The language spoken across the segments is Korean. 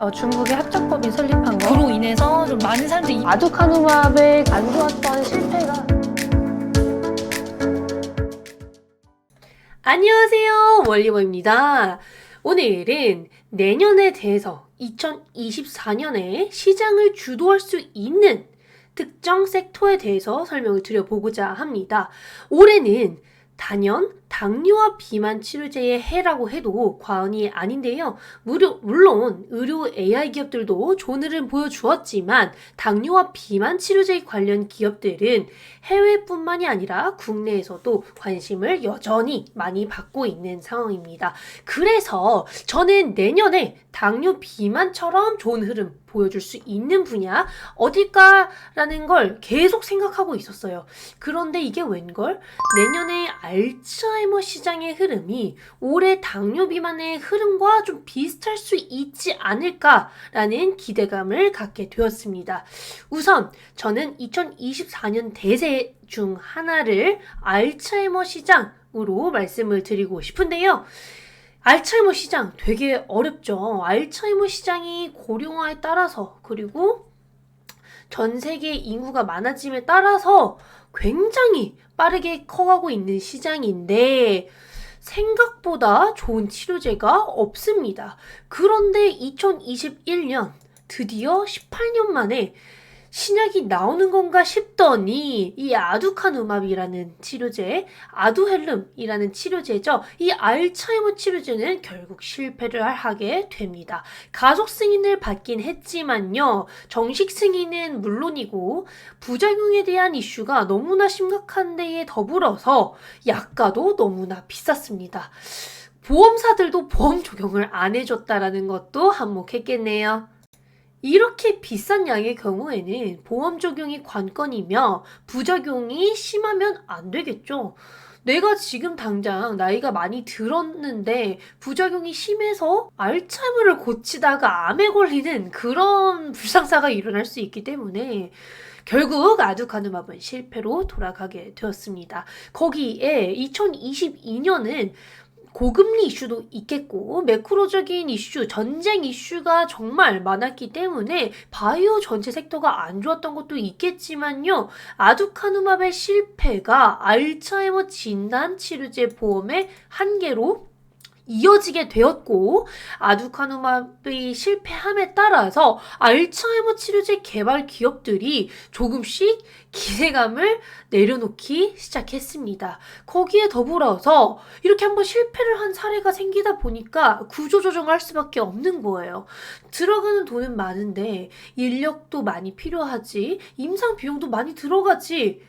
어, 중국의 합작법이 설립한 거. 그로 인해서 좀 많은 사람들이 아두카누마의 안 좋았던 실패가 안녕하세요. 원리버입니다. 오늘은 내년에 대해서 2024년에 시장을 주도할 수 있는 특정 섹터에 대해서 설명을 드려보고자 합니다. 올해는 단연 당뇨와 비만 치료제의 해라고 해도 과언이 아닌데요. 무료, 물론 의료 AI 기업들도 좋은 흐름 보여주었지만 당뇨와 비만 치료제 관련 기업들은 해외뿐만이 아니라 국내에서도 관심을 여전히 많이 받고 있는 상황입니다. 그래서 저는 내년에 당뇨 비만처럼 좋은 흐름 보여줄 수 있는 분야 어딜까라는 걸 계속 생각하고 있었어요. 그런데 이게 웬걸? 내년에 알츠하이머 시장의 흐름이 올해 당뇨 비만의 흐름과 좀 비슷할 수 있지 않을까라는 기대감을 갖게 되었습니다. 우선 저는 2024년 대세 중 하나를 알츠하이머 시장으로 말씀을 드리고 싶은데요. 알츠하이머 시장 되게 어렵죠. 알츠하이머 시장이 고령화에 따라서 그리고 전 세계 인구가 많아짐에 따라서 굉장히 빠르게 커가고 있는 시장인데 생각보다 좋은 치료제가 없습니다. 그런데 2021년 드디어 18년 만에 신약이 나오는 건가 싶더니 이 아두카누맙이라는 치료제, 아두헬름이라는 치료제죠. 이 알츠하이머 치료제는 결국 실패를 하게 됩니다. 가속 승인을 받긴 했지만요. 정식 승인은 물론이고 부작용에 대한 이슈가 너무나 심각한 데에 더불어서 약가도 너무나 비쌌습니다. 보험사들도 보험 적용을 안 해줬다라는 것도 한몫했겠네요. 이렇게 비싼 양의 경우에는 보험 적용이 관건이며 부작용이 심하면 안 되겠죠. 내가 지금 당장 나이가 많이 들었는데 부작용이 심해서 알츠하이머를 고치다가 암에 걸리는 그런 불상사가 일어날 수 있기 때문에 결국 아두카누맙은 실패로 돌아가게 되었습니다. 거기에 2022년은 고금리 이슈도 있겠고 매크로적인 이슈, 전쟁 이슈가 정말 많았기 때문에 바이오 전체 섹터가 안 좋았던 것도 있겠지만요. 아두카누맙의 실패가 알츠하이머 진단 치료제 보험의 한계로 이어지게 되었고 아두카누맙의 실패함에 따라서 알츠하이머 치료제 개발 기업들이 조금씩 기대감을 내려놓기 시작했습니다. 거기에 더불어서 이렇게 한번 실패를 한 사례가 생기다 보니까 구조 조정을 할 수밖에 없는 거예요. 들어가는 돈은 많은데 인력도 많이 필요하지, 임상 비용도 많이 들어가지,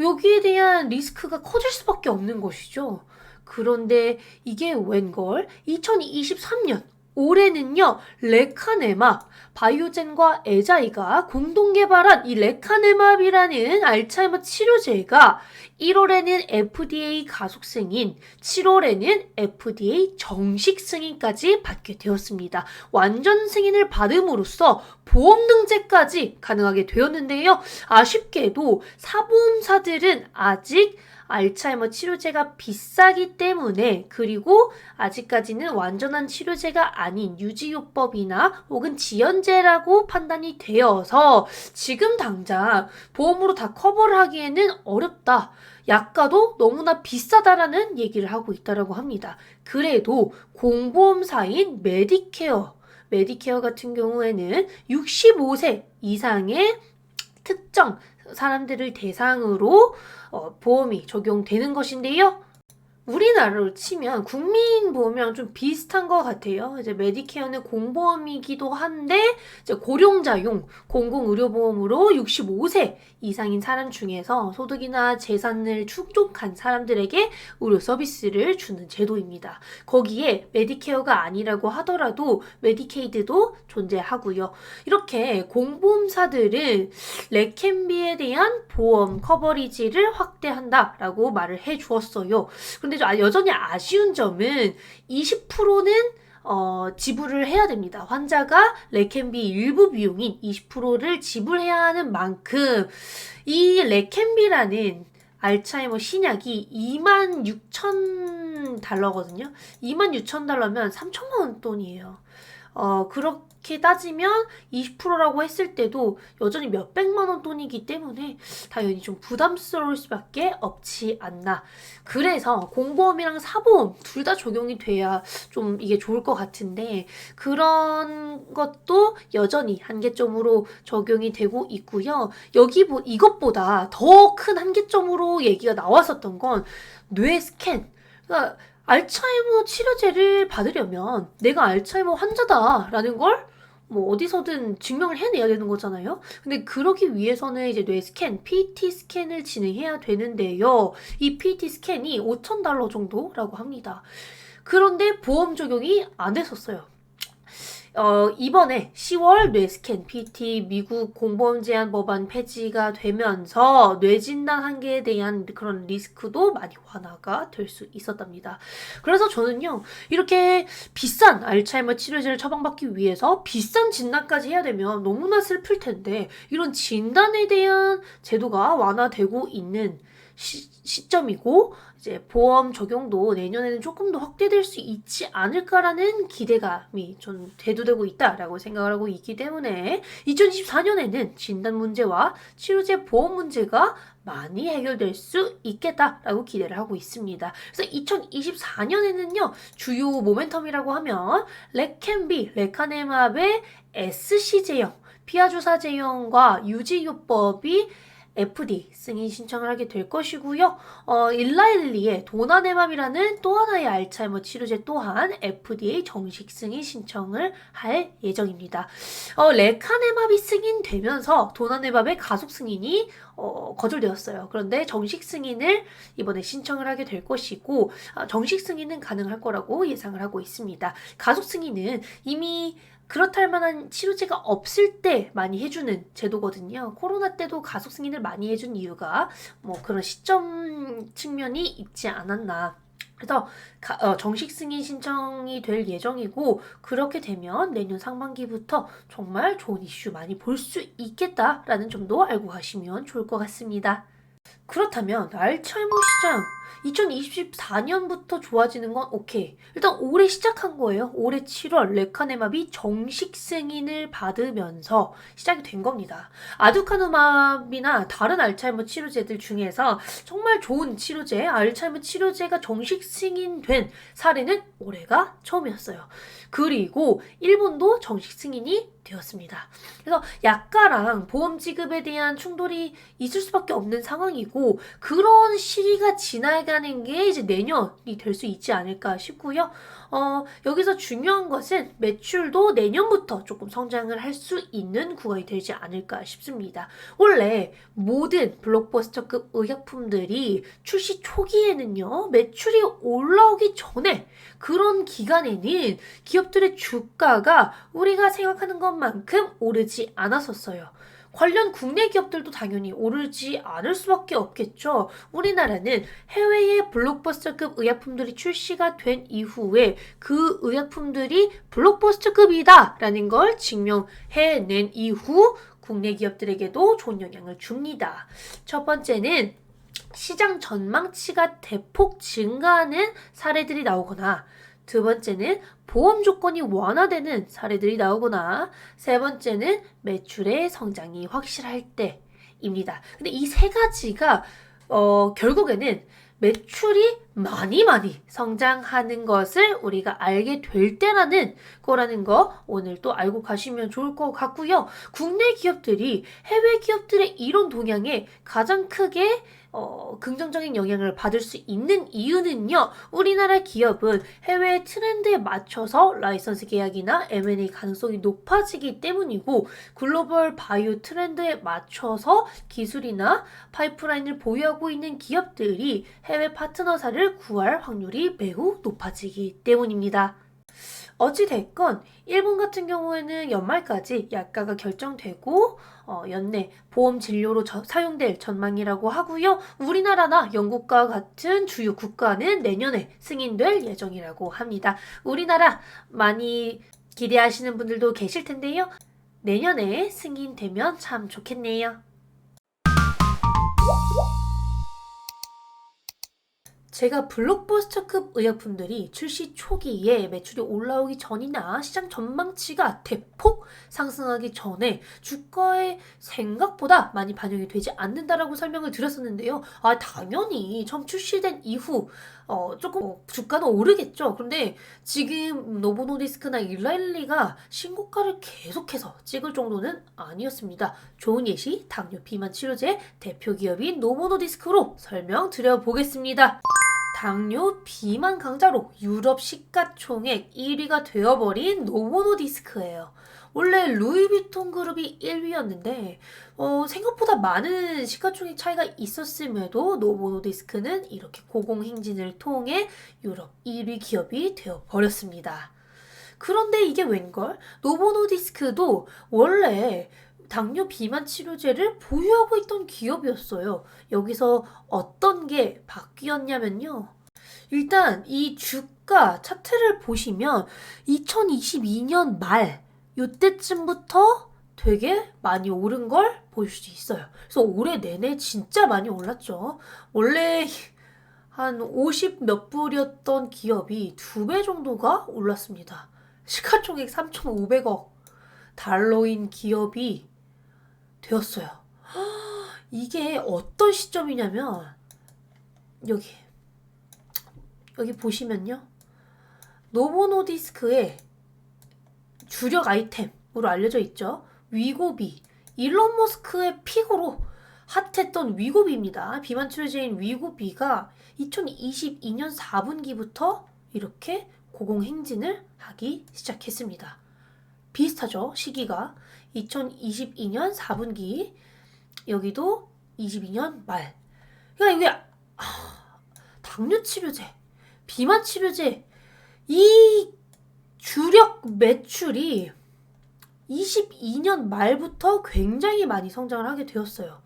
여기에 대한 리스크가 커질 수밖에 없는 것이죠. 그런데 이게 웬걸? 2023년 올해는요, 레카네맙, 바이오젠과 에자이가 공동 개발한 이 레카네맙이라는 알츠하이머 치료제가 1월에는 FDA 가속 승인, 7월에는 FDA 정식 승인까지 받게 되었습니다. 완전 승인을 받음으로써 보험 등재까지 가능하게 되었는데요. 아쉽게도 사보험사들은 아직 알츠하이머 치료제가 비싸기 때문에 그리고 아직까지는 완전한 치료제가 아닌 유지요법이나 혹은 지연제라고 판단이 되어서 지금 당장 보험으로 다 커버를 하기에는 어렵다. 약가도 너무나 비싸다라는 얘기를 하고 있다라고 합니다. 그래도 공보험사인 메디케어, 메디케어 같은 경우에는 65세 이상의 특정 사람들을 대상으로 어, 보험이 적용되는 것인데요. 우리나라로 치면 국민보험이랑 좀 비슷한 것 같아요. 이제 메디케어는 공보험이기도 한데 이제 고령자용 공공의료보험으로 65세 이상인 사람 중에서 소득이나 재산을 충족한 사람들에게 의료 서비스를 주는 제도입니다. 거기에 메디케어가 아니라고 하더라도 메디케이드도 존재하고요. 이렇게 공보험사들은 레캔비에 대한 보험 커버리지를 확대한다라고 말을 해 주었어요. 근데 좀 아- 여전히 아쉬운 점은 20%는 어, 지불을 해야 됩니다. 환자가 레캔비 일부 비용인 20%를 지불해야 하는 만큼 이 레캔비라는 알츠하이머 신약이 2만 6천 달러거든요. 2만 6천 달러면 3천만 원 돈이에요. 어, 그렇 게 따지면 20%라고 했을 때도 여전히 몇백만 원 돈이기 때문에 당연히 좀 부담스러울 수밖에 없지 않나. 그래서 공보험이랑 사보험 둘 다 적용이 돼야 좀 이게 좋을 것 같은데 그런 것도 여전히 한계점으로 적용이 되고 있고요. 여기 뭐 이것보다 더 큰 한계점으로 얘기가 나왔었던 건 뇌 스캔. 그러니까 알츠하이머 치료제를 받으려면 내가 알츠하이머 환자다라는 걸 뭐 어디서든 증명을 해내야 되는 거잖아요. 근데 그러기 위해서는 이제 뇌 스캔, PT 스캔을 진행해야 되는데요. 이 PT 스캔이 5,000달러 정도라고 합니다. 그런데 보험 적용이 안 됐었어요. 어, 이번에 10월 뇌스캔 PT 미국 공보험 제한 법안 폐지가 되면서 뇌진단 한계에 대한 그런 리스크도 많이 완화가 될 수 있었답니다. 그래서 저는요, 이렇게 비싼 알츠하이머 치료제를 처방받기 위해서 비싼 진단까지 해야 되면 너무나 슬플 텐데, 이런 진단에 대한 제도가 완화되고 있는 시, 시점이고, 이제 보험 적용도 내년에는 조금 더 확대될 수 있지 않을까라는 기대감이 좀 대두되고 있다라고 생각을 하고 있기 때문에 2024년에는 진단 문제와 치료제 보험 문제가 많이 해결될 수 있겠다라고 기대를 하고 있습니다. 그래서 2024년에는요 주요 모멘텀이라고 하면 레캔비, 레카네맙의 SC 제형, 피아주사 제형과 유지요법이 FD 승인 신청을 하게 될 것이고요. 어, 일라일리의 도나네맘이라는 또 하나의 알츠하이머 치료제 또한 FDA 정식 승인 신청을 할 예정입니다. 어, 레카네맘이 승인되면서 도나네맘의 가속 승인이 어, 거절되었어요. 그런데 정식 승인을 이번에 신청을 하게 될 것이고 아, 정식 승인은 가능할 거라고 예상을 하고 있습니다. 가속 승인은 이미 그렇다 할 만한 치료제가 없을 때 많이 해주는 제도거든요. 코로나 때도 가속 승인을 많이 해준 이유가 뭐 그런 시점 측면이 있지 않았나. 그래서 가- 어, 정식 승인 신청이 될 예정이고 그렇게 되면 내년 상반기부터 정말 좋은 이슈 많이 볼 수 있겠다라는 점도 알고 가시면 좋을 것 같습니다. 그렇다면 알츠하이머 시장 2024년부터 좋아지는 건 오케이. 일단 올해 시작한 거예요. 올해 7월 레카네맙이 정식 승인을 받으면서 시작이 된 겁니다. 아두카누맙이나 다른 알츠하이머 치료제들 중에서 정말 좋은 치료제, 알츠하이머 치료제가 정식 승인된 사례는 올해가 처음이었어요. 그리고 일본도 정식 승인이 되었습니다. 그래서 약가랑 보험 지급에 대한 충돌이 있을 수밖에 없는 상황이고 그런 시기가 지나가는 게 이제 내년이 될 수 있지 않을까 싶고요. 어, 여기서 중요한 것은 매출도 내년부터 조금 성장을 할 수 있는 구간이 되지 않을까 싶습니다. 원래 모든 블록버스터급 의약품들이 출시 초기에는요, 매출이 올라오기 전에 그런 기간에는 기업들의 주가가 우리가 생각하는 것만큼 오르지 않았었어요. 관련 국내 기업들도 당연히 오르지 않을 수밖에 없겠죠. 우리나라는 해외의 블록버스터급 의약품들이 출시가 된 이후에 그 의약품들이 블록버스터급이다라는 걸 증명해낸 이후 국내 기업들에게도 좋은 영향을 줍니다. 첫 번째는 시장 전망치가 대폭 증가하는 사례들이 나오거나 두 번째는 보험 조건이 완화되는 사례들이 나오거나 세 번째는 매출의 성장이 확실할 때입니다. 근데 이 세 가지가 어, 결국에는 매출이 많이 많이 성장하는 것을 우리가 알게 될 때라는 거라는 거 오늘 또 알고 가시면 좋을 것 같고요. 국내 기업들이 해외 기업들의 이런 동향에 가장 크게 어, 긍정적인 영향을 받을 수 있는 이유는요. 우리나라 기업은 해외 트렌드에 맞춰서 라이선스 계약이나 M&A 가능성이 높아지기 때문이고 글로벌 바이오 트렌드에 맞춰서 기술이나 파이프라인을 보유하고 있는 기업들이 해외 파트너사 를 구할 확률이 매우 높아지기 때문입니다. 어찌됐건 일본 같은 경우에는 연말까지 약가가 결정되고 어, 연내 보험 진료로 저- 사용될 전망이라고 하고요. 우리나라나 영국과 같은 주요 국가는 내년에 승인될 예정이라고 합니다. 우리나라 많이 기대하시는 분들도 계실 텐데요. 내년에 승인되면 참 좋겠네요. 제가 블록버스터급 의약품들이 출시 초기에 매출이 올라오기 전이나 시장 전망치가 대폭 상승하기 전에 주가에 생각보다 많이 반영이 되지 않는다라고 설명을 드렸었는데요. 아, 당연히 처음 출시된 이후 어, 조금 어, 주가는 오르겠죠. 그런데 지금 노보노디스크나 일라일리가 신고가를 계속해서 찍을 정도는 아니었습니다. 좋은 예시 당뇨 비만 치료제 대표 기업인 노보노디스크로 설명드려 보겠습니다. 당뇨 비만 강자로 유럽 시가총액 1위가 되어버린 노보노디스크예요. 원래 루이비통 그룹이 1위였는데 어, 생각보다 많은 시가총액 차이가 있었음에도 노보노디스크는 이렇게 고공행진을 통해 유럽 1위 기업이 되어버렸습니다. 그런데 이게 웬걸? 노보노디스크도 원래 당뇨 비만 치료제를 보유하고 있던 기업이었어요. 여기서 어떤 게 바뀌었냐면요. 일단 이 주가 차트를 보시면 2022년 말 요때쯤부터 되게 많이 오른 걸 볼 수 있어요. 그래서 올해 내내 진짜 많이 올랐죠. 원래 한 50 몇 불이었던 기업이 두 배 정도가 올랐습니다. 시가총액 3,500억 달러인 기업이 되었어요. 이게 어떤 시점이냐면 여기 여기 보시면요. 노보노디스크의 주력 아이템으로 알려져 있죠. 위고비. 일론 머스크의 픽으로 핫했던 위고비입니다. 비만 치료제인 위고비가 2022년 4분기부터 이렇게 고공 행진을 하기 시작했습니다. 비슷하죠, 시기가. 2022년 4분기, 여기도 22년 말. 그러니까 이게, 아, 당뇨 치료제, 비만 치료제, 이 주력 매출이 22년 말부터 굉장히 많이 성장을 하게 되었어요.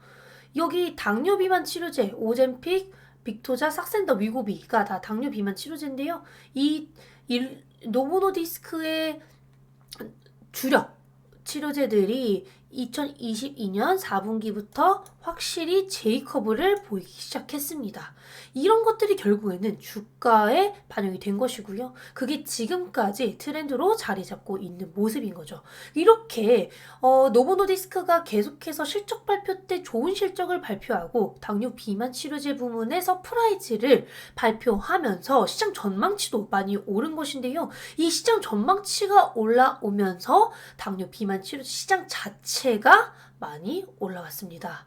여기 당뇨 비만 치료제, 오젠픽, 빅토자, 삭센더, 위고비가 다 당뇨 비만 치료제인데요. 이 일, 노보노디스크의 주력 치료제들이 2022년 4분기부터 확실히 제이커브를 보이기 시작했습니다. 이런 것들이 결국에는 주가에 반영이 된 것이고요. 그게 지금까지 트렌드로 자리 잡고 있는 모습인 거죠. 이렇게 어, 노보노디스크가 계속해서 실적 발표 때 좋은 실적을 발표하고 당뇨 비만 치료제 부문의 서프라이즈를 발표하면서 시장 전망치도 많이 오른 것인데요. 이 시장 전망치가 올라오면서 당뇨 비만 치료제 시장 자체가 많이 올라왔습니다.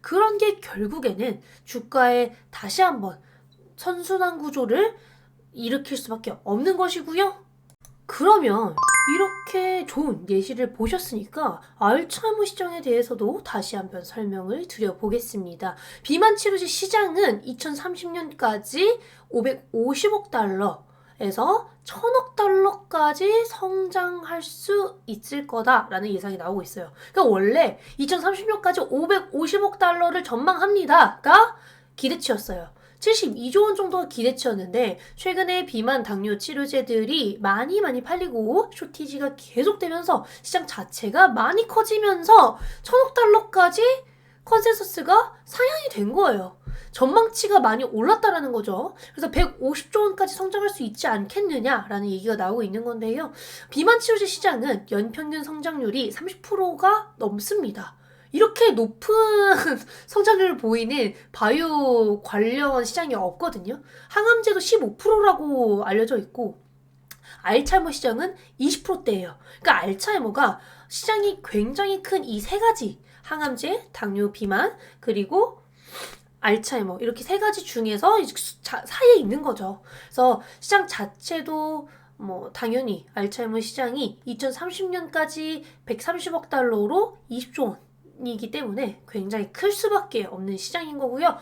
그런 게 결국에는 주가에 다시 한번 선순환 구조를 일으킬 수밖에 없는 것이고요. 그러면 이렇게 좋은 예시를 보셨으니까 알츠하이머 시장에 대해서도 다시 한번 설명을 드려보겠습니다. 비만 치료제 시장은 2030년까지 550억 달러 에서 1000억 달러까지 성장할 수 있을 거다라는 예상이 나오고 있어요. 그러니까 원래 2030년까지 550억 달러를 전망합니다가 기대치였어요. 72조 원 정도가 기대치였는데 최근에 비만 당뇨 치료제들이 많이 많이 팔리고 쇼티지가 계속되면서 시장 자체가 많이 커지면서 천억 달러까지 컨센서스가 상향이 된 거예요. 전망치가 많이 올랐다라는 거죠. 그래서 150조 원까지 성장할 수 있지 않겠느냐라는 얘기가 나오고 있는 건데요. 비만 치료제 시장은 연평균 성장률이 30%가 넘습니다. 이렇게 높은 성장률을 보이는 바이오 관련 시장이 없거든요. 항암제도 15%라고 알려져 있고 알츠하이머 시장은 20%대예요. 그러니까 알츠하이머가 시장이 굉장히 큰 이 세 가지 항암제, 당뇨, 비만 그리고 알츠하이머 이렇게 세 가지 중에서 사이에 있는 거죠. 그래서 시장 자체도 뭐 당연히 알츠하이머 시장이 2030년까지 130억 달러로 20조 원이기 때문에 굉장히 클 수밖에 없는 시장인 거고요.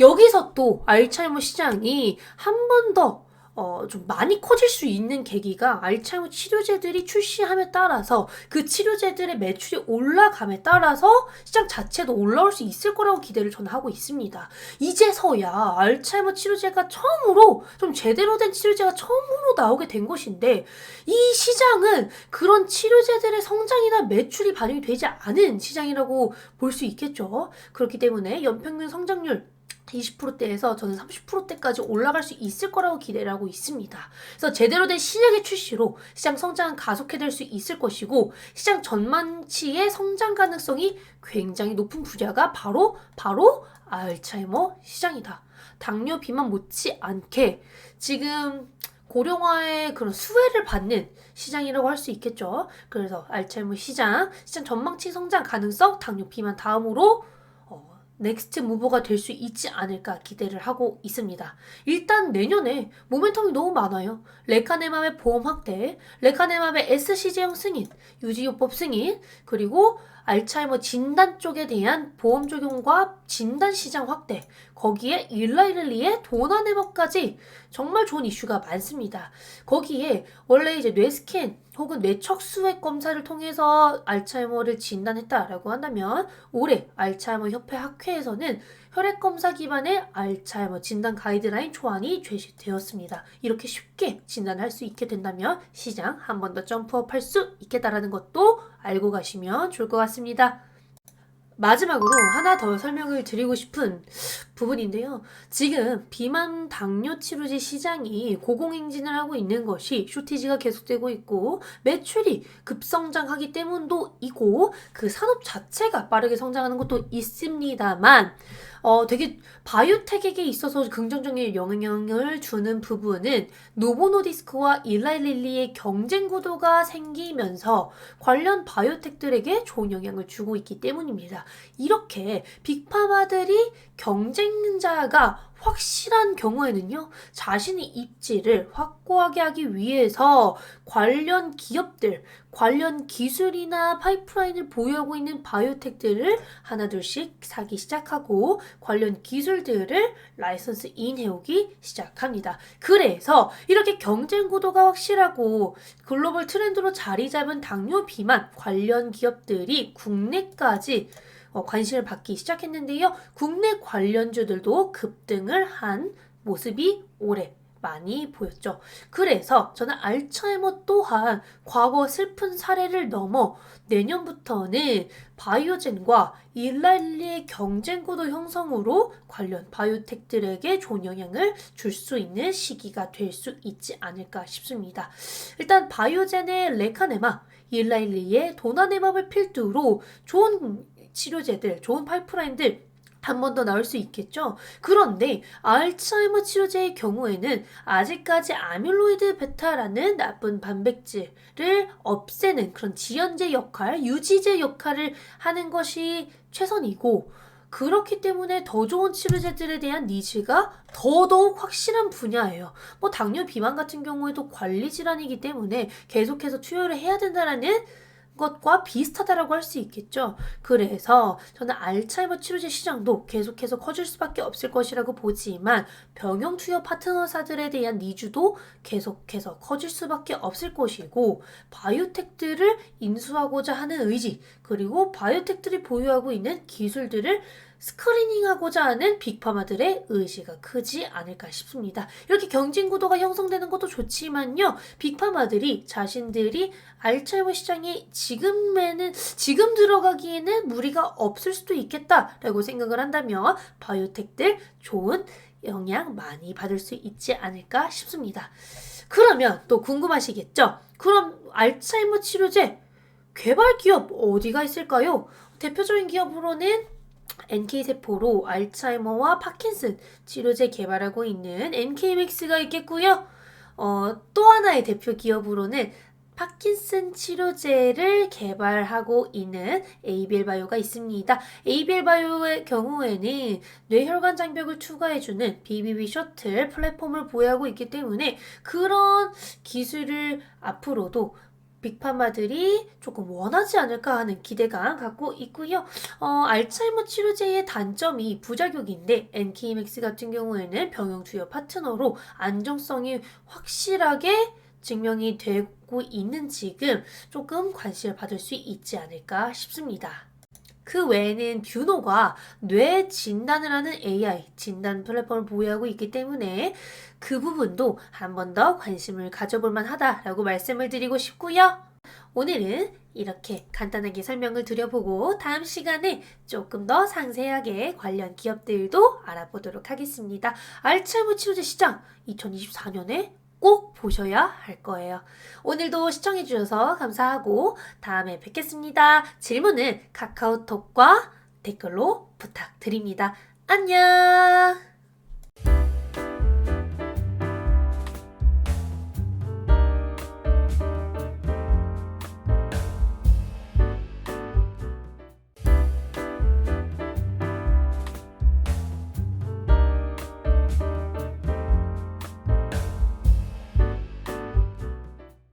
여기서 또 알츠하이머 시장이 한 번 더 어, 좀 많이 커질 수 있는 계기가 알츠하이머 치료제들이 출시함에 따라서 그 치료제들의 매출이 올라감에 따라서 시장 자체도 올라올 수 있을 거라고 기대를 저는 하고 있습니다. 이제서야 알츠하이머 치료제가 처음으로 좀 제대로 된 치료제가 처음으로 나오게 된 것인데 이 시장은 그런 치료제들의 성장이나 매출이 반영이 되지 않은 시장이라고 볼 수 있겠죠. 그렇기 때문에 연평균 성장률 20%대에서 저는 30%대까지 올라갈 수 있을 거라고 기대를 하고 있습니다. 그래서 제대로 된 신약의 출시로 시장 성장은 가속화될 수 있을 것이고 시장 전망치의 성장 가능성이 굉장히 높은 분야가 바로 바로 알츠하이머 시장이다. 당뇨 비만 못지 않게 지금 고령화의 그런 수혜를 받는 시장이라고 할 수 있겠죠. 그래서 알츠하이머 시장, 시장 전망치 성장 가능성, 당뇨 비만 다음으로 어, 넥스트 무버가 될 수 있지 않을까 기대를 하고 있습니다. 일단 내년에 모멘텀이 너무 많아요. 레카네맘의 보험 확대, 레카네맘의 SC제형 승인, 유지요법 승인, 그리고 알츠하이머 진단 쪽에 대한 보험 적용과 진단 시장 확대, 거기에 일라이릴리의 도나네버까지 정말 좋은 이슈가 많습니다. 거기에 원래 이제 뇌스캔 혹은 뇌척수액 검사를 통해서 알츠하이머를 진단했다라고 한다면 올해 알츠하이머 협회 학회에서는 혈액 검사 기반의 알츠하이머 진단 가이드라인 초안이 제시되었습니다. 이렇게 쉽게 진단할 수 있게 된다면 시장 한 번 더 점프업 할 수 있겠다라는 것도 알고 가시면 좋을 것 같습니다. 마지막으로 하나 더 설명을 드리고 싶은 부분인데요. 지금 비만 당뇨 치료제 시장이 고공행진을 하고 있는 것이 쇼티지가 계속되고 있고 매출이 급성장하기 때문도 이고 그 산업 자체가 빠르게 성장하는 것도 있습니다만 어, 되게 바이오텍에게 있어서 긍정적인 영향을 주는 부분은 노보노디스크와 일라일릴리의 경쟁 구도가 생기면서 관련 바이오텍들에게 좋은 영향을 주고 있기 때문입니다. 이렇게 빅파마들이 경쟁 자가 확실한 경우에는요, 자신의 입지를 확고하게 하기 위해서 관련 기업들, 관련 기술이나 파이프라인을 보유하고 있는 바이오텍들을 하나둘씩 사기 시작하고 관련 기술들을 라이선스 인해오기 시작합니다. 그래서 이렇게 경쟁 구도가 확실하고 글로벌 트렌드로 자리 잡은 당뇨 비만 관련 기업들이 국내까지 어, 관심을 받기 시작했는데요. 국내 관련주들도 급등을 한 모습이 올해 많이 보였죠. 그래서 저는 알츠하이머 또한 과거 슬픈 사례를 넘어 내년부터는 바이오젠과 일랄리의 경쟁 구도 형성으로 관련 바이오텍들에게 좋은 영향을 줄 수 있는 시기가 될 수 있지 않을까 싶습니다. 일단 바이오젠의 레카네마, 일랄리의 도나네마를 필두로 좋은 치료제들, 좋은 파이프라인들 한번더 나올 수 있겠죠. 그런데 알츠하이머 치료제의 경우에는 아직까지 아밀로이드 베타라는 나쁜 단백질을 없애는 그런 지연제 역할, 유지제 역할을 하는 것이 최선이고 그렇기 때문에 더 좋은 치료제들에 대한 니즈가 더더욱 확실한 분야예요. 뭐 당뇨 비만 같은 경우에도 관리 질환이기 때문에 계속해서 투여를 해야 된다라는 것과 비슷하다라고 할 수 있겠죠. 그래서 저는 알츠하이머 치료제 시장도 계속해서 커질 수밖에 없을 것이라고 보지만 병용 투여 파트너사들에 대한 니즈도 계속해서 커질 수밖에 없을 것이고 바이오텍들을 인수하고자 하는 의지 그리고 바이오텍들이 보유하고 있는 기술들을 스크리닝하고자 하는 빅파마들의 의지가 크지 않을까 싶습니다. 이렇게 경쟁 구도가 형성되는 것도 좋지만요. 빅파마들이 자신들이 알츠하이머 시장에 지금에는 지금 들어가기에는 무리가 없을 수도 있겠다라고 생각을 한다면 바이오텍들 좋은 영향 많이 받을 수 있지 않을까 싶습니다. 그러면 또 궁금하시겠죠? 그럼 알츠하이머 치료제 개발 기업 어디가 있을까요? 대표적인 기업으로는 NK세포로 알츠하이머와 파킨슨 치료제 개발하고 있는 NK맥스가 있겠고요. 어, 또 하나의 대표 기업으로는 파킨슨 치료제를 개발하고 있는 에이빌바이오가 있습니다. 에이빌바이오의 경우에는 뇌혈관 장벽을 투과해주는 BBB 셔틀 플랫폼을 보유하고 있기 때문에 그런 기술을 앞으로도 빅파마들이 조금 원하지 않을까 하는 기대감 갖고 있고요. 어, 알츠하이머 치료제의 단점이 부작용인데 NK맥스 같은 경우에는 병용 투여 파트너로 안정성이 확실하게 증명이 되고 있는 지금 조금 관심을 받을 수 있지 않을까 싶습니다. 그 외에는 뷰노가 뇌 진단을 하는 AI 진단 플랫폼을 보유하고 있기 때문에 그 부분도 한 번 더 관심을 가져볼 만하다라고 말씀을 드리고 싶고요. 오늘은 이렇게 간단하게 설명을 드려보고 다음 시간에 조금 더 상세하게 관련 기업들도 알아보도록 하겠습니다. 알츠하이머 치료제 시장 2024년에 꼭 보셔야 할 거예요. 오늘도 시청해주셔서 감사하고 다음에 뵙겠습니다. 질문은 카카오톡과 댓글로 부탁드립니다. 안녕!